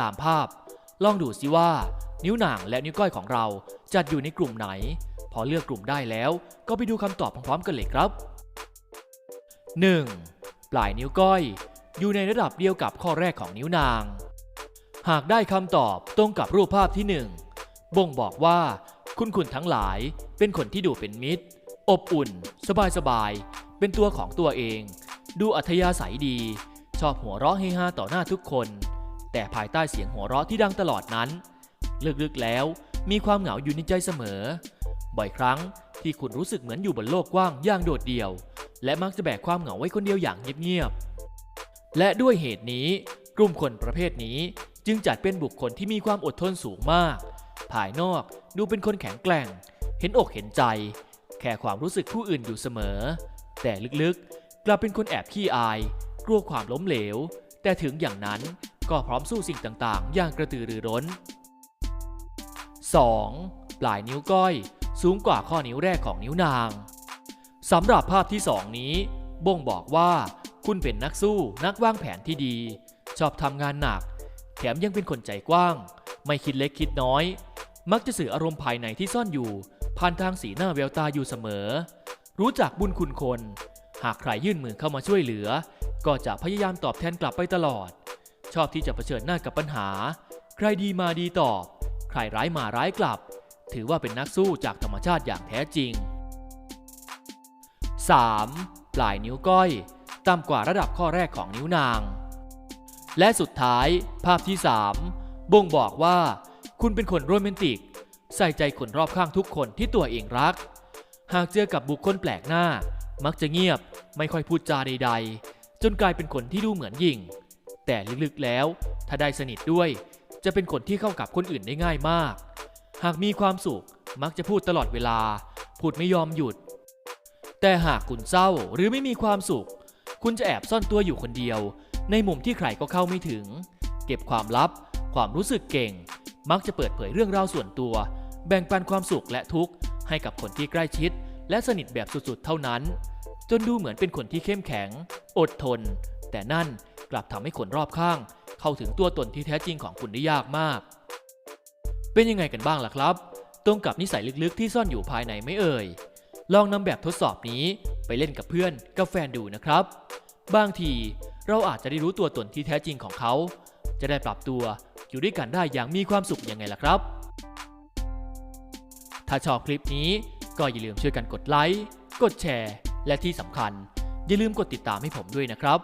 ตามภาพ ลองดูสิว่า นิ้วนางและนิ้วก้อยของเราจัดอยู่ในกลุ่มไหน พอเลือกกลุ่มได้แล้ว ก็ไปดูคำตอบพร้อมๆกันเลยครับ 1. ปลายนิ้วก้อย อยู่ในระดับเดียวกับข้อแรกของนิ้วนาง หากได้คำตอบตรงกับรูปภาพที่ 1 บ่งบอกว่า คุณคุณทั้งหลายเป็นคนที่ดูเป็นมิตร อบอุ่น สบายๆเป็นตัวของตัวเอง ดูอัธยาศัยดี ชอบหัวเราะเฮฮาต่อหน้าทุกคน แต่ภายใต้เสียงหัวเราะที่ดังตลอดนั้น ลึกๆแล้วมีความเหงาอยู่ในใจเสมอ บ่อยครั้งที่คุณรู้สึกเหมือนอยู่บนโลกกว้างอย่างโดดเดี่ยว และมักจะแบกความเหงาไว้คนเดียวอย่างเงียบๆ และด้วยเหตุนี้ กลุ่มคนประเภทนี้จึงจัดเป็นบุคคลที่มีความอดทนสูงมาก ภายนอกดูเป็นคนแข็งแกร่ง เห็นอกเห็นใจ แค่ความรู้สึกผู้อื่นอยู่เสมอ แต่ลึกๆ กลับเป็นคนแอบขี้อาย กลัวความล้มเหลว แต่ถึงอย่างนั้น ก็พร้อมสู้สิ่งต่างๆ อย่างกระตือรือร้น 2. ปลายนิ้วก้อย สูงกว่าข้อนิ้วแรกของนิ้วนางสำหรับภาพที่ 2 นี้ บ่งบอกว่า คุณเป็นนักสู้นักวางแผนที่ดี ชอบทำงานหนัก แถมยังเป็นคนใจกว้าง ไม่คิดเล็กคิดน้อย มักจะสื่ออารมณ์ภายในที่ซ่อนอยู่ ผ่านทางสีหน้าแววตาอยู่เสมอ รู้จักบุญคุณคน หากใครยื่นมือเข้ามาช่วยเหลือ ก็จะพยายามตอบแทนกลับไปตลอด ชอบที่จะเผชิญหน้ากับปัญหา ใครดีมาดีตอบ ใครร้ายมาร้ายกลับ ถือว่าเป็นนักสู้จากธรรมชาติอย่างแท้จริง 3. ปลายนิ้วก้อย ต่ำกว่าระดับข้อแรกของนิ้วนาง และสุดท้ายภาพที่ 3 บ่งบอกว่า คุณเป็นคนโรแมนติก ใส่ใจคนรอบข้างทุกคนที่ตัวเองรัก หากเจอกับบุคคลแปลกหน้า มักจะเงียบไม่ค่อยพูดจาใด ๆ จนกลายเป็นคนที่ดูเหมือนหยิ่ง แต่ลึกๆแล้ว ถ้าได้สนิทด้วย จะเป็นคนที่เข้ากับคนอื่นได้ง่ายมาก หากมีความสุขมักจะพูดตลอดเวลา พูดไม่ยอมหยุด แต่หากคุณเศร้าหรือไม่มีความสุข คุณจะแอบซ่อนตัวอยู่คนเดียว ในมุมที่ใครก็เข้าไม่ถึง เก็บความลับ ความรู้สึกเก่ง มักจะเปิดเผยเรื่องราวส่วนตัว แบ่งปันความสุขและทุกข์ให้กับคนที่ใกล้ชิด และสนิทแบบสุดๆ เท่านั้น จนดูเหมือนเป็นคนที่เข้มแข็ง อดทน แต่นั่น กลับทำให้คนรอบข้าง เข้าถึงตัวตนที่แท้จริงของคุณได้ยากมาก เป็นยังไงกันบ้างล่ะครับ ตรงกับนิสัยลึกๆที่ซ่อนอยู่ภายในไม่เอ่ย ลองนำแบบทดสอบนี้ไปเล่นกับเพื่อนกับแฟนดูนะครับ บางทีเราอาจจะได้รู้ตัวตนที่แท้จริงของเขา จะได้ปรับตัวอยู่ด้วยกันได้อย่างมีความสุขยังไงล่ะครับ ถ้าชอบคลิปนี้ก็อย่าลืมช่วยกันกดไลค์ กดแชร์ และที่สำคัญ อย่าลืมกดติดตามให้ผมด้วยนะครับ